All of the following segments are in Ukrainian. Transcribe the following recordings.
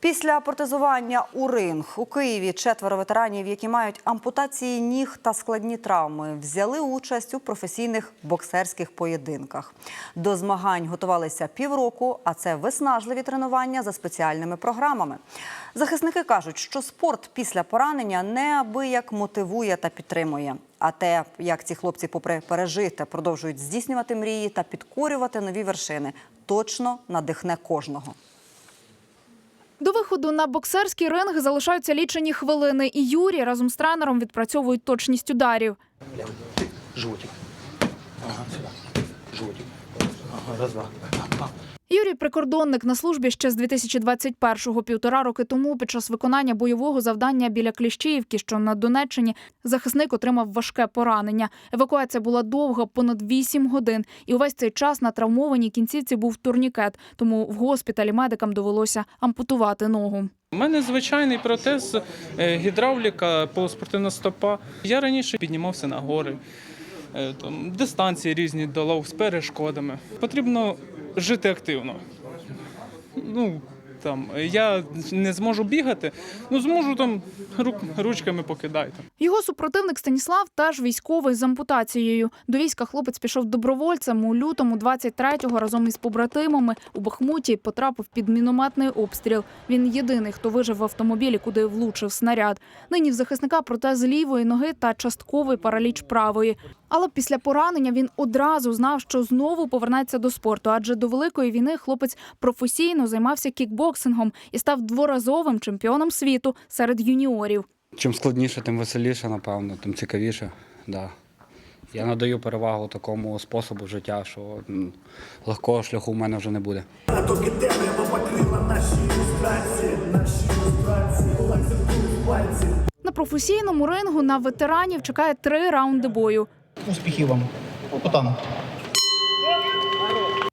Після протезування у ринг у Києві четверо ветеранів, які мають ампутації ніг та складні травми, взяли участь у професійних боксерських поєдинках. До змагань готувалися півроку, а це виснажливі тренування за спеціальними програмами. Захисники кажуть, що спорт після поранення неабияк мотивує та підтримує. А те, як ці хлопці, попри пережите, продовжують здійснювати мрії та підкорювати нові вершини, точно надихне кожного. До виходу на боксерський ринг залишаються лічені хвилини, і Юрій разом з тренером відпрацьовують точність ударів. Животик. Ага, сюди. Животик. Раз, два. Юрій прикордонник на службі ще з 2021-го, півтора роки тому, під час виконання бойового завдання біля Кліщіївки, що на Донеччині, захисник отримав важке поранення. Евакуація була довга, понад 8 годин, і увесь цей час на травмованій кінцівці був турнікет, тому в госпіталі медикам довелося ампутувати ногу. У мене звичайний протез, е, гідравліка, полуспортивна стопа. Я раніше піднімався на гори, там, дистанції різні долов з перешкодами. Потрібно жити активно. Ну, там, я не зможу бігати, ну зможу там рук- ручками покидати. Його супротивник Станіслав теж військовий з ампутацією. До війська хлопець пішов добровольцем у лютому 23-го разом із побратимами у Бахмуті потрапив під мінометний обстріл. Він єдиний, хто вижив в автомобілі, куди влучив снаряд. Нині в захисника протез лівої ноги та частковий параліч правої. Але після поранення він одразу знав, що знову повернеться до спорту, адже до великої війни хлопець професійно займався кікбоксингом і став дворазовим чемпіоном світу серед юніорів. Чим складніше, тим веселіше, напевно, тим цікавіше. Да. Я надаю перевагу такому способу життя, що легкого шляху в мене вже не буде. На професійному рингу на ветеранів чекає три раунди бою. Успіхів вам. Опитано.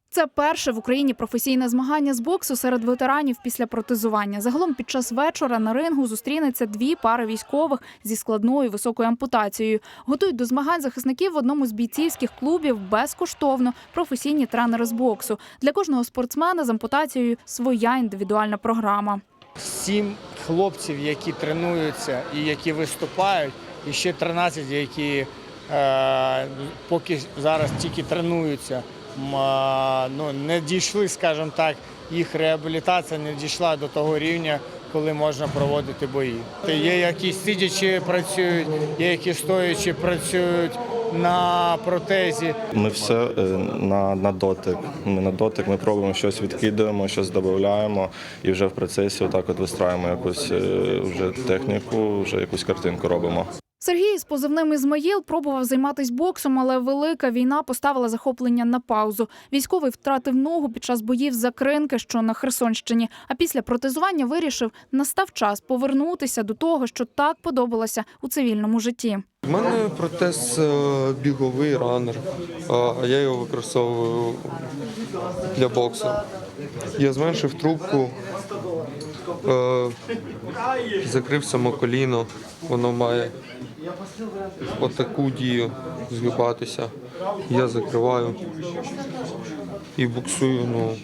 Це перше в Україні професійне змагання з боксу серед ветеранів після протезування. Загалом під час вечора на рингу зустрінеться дві пари військових зі складною високою ампутацією. Готують до змагань захисників в одному з бійцівських клубів безкоштовно професійні тренери з боксу. Для кожного спортсмена з ампутацією своя індивідуальна програма. сім хлопців, які тренуються і які виступають, і ще 13, які поки зараз тільки тренуються, ну, не дійшли, скажімо так, їх реабілітація не дійшла до того рівня, коли можна проводити бої. Є які сидячи працюють, є які стоячи працюють на протезі. Ми все е, на, на дотик. Ми на дотик, ми пробуємо щось відкидуємо, щось додаємо і вже в процесі отак от вистраюємо якусь е, вже техніку, вже якусь картинку робимо. Сергій з позивним Ізмаїл пробував займатися боксом, але велика війна поставила захоплення на паузу. Військовий втратив ногу під час боїв за кринки, що на Херсонщині. А після протезування вирішив, настав час повернутися до того, що так подобалося у цивільному житті. У мене протез е, біговий ранер, я його використовую для боксу. Я зменшив трубку, е, закрив само коліно, воно має отаку дію згибатися. Я закриваю і буксую ну,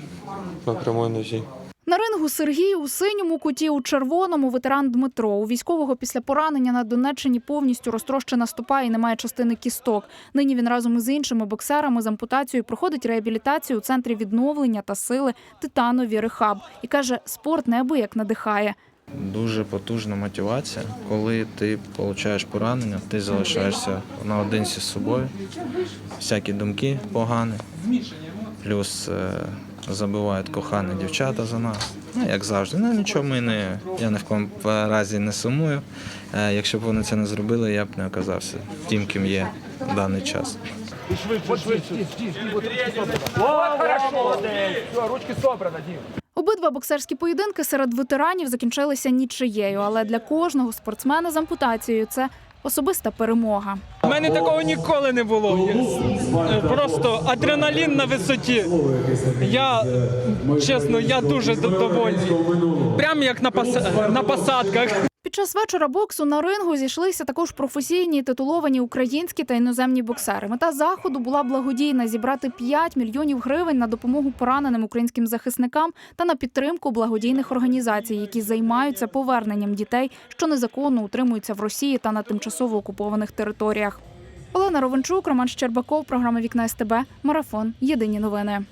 на прямій нозі. На рингу Сергій у синьому куті, у червоному ветеран Дмитро. У військового після поранення на Донеччині повністю розтрощена стопа і немає частини кісток. Нині він разом із іншими боксерами з ампутацією проходить реабілітацію у центрі відновлення та сили Титанові Рехаб і каже, спорт неабияк надихає. Дуже потужна мотивація. Коли ти отримуєш поранення, ти залишаєшся наодинці з собою. Всякі думки погані. Плюс е, забивають кохані дівчата за нас. Ну, як завжди. Ну нічого ми не. Я ні в кому разі не сумую. Е, якщо б вони це не зробили, я б не оказався тим, ким є в даний час. Ручки Обидва боксерські поєдинки серед ветеранів закінчилися нічиєю, але для кожного спортсмена з ампутацією це особиста перемога. У мене такого ніколи не було. Я- Просто адреналін на висоті. Я чесно, я дуже довольний. Прям як на посадках. Під час вечора боксу на рингу зійшлися також професійні титуловані українські та іноземні боксери. Мета заходу була благодійна зібрати 5 мільйонів гривень на допомогу пораненим українським захисникам та на підтримку благодійних організацій, які займаються поверненням дітей, що незаконно утримуються в Росії та на тимчасово окупованих територіях. Олена Ровенчук, Роман Щербаков, програма Вікна СТБ, Марафон. Єдині новини.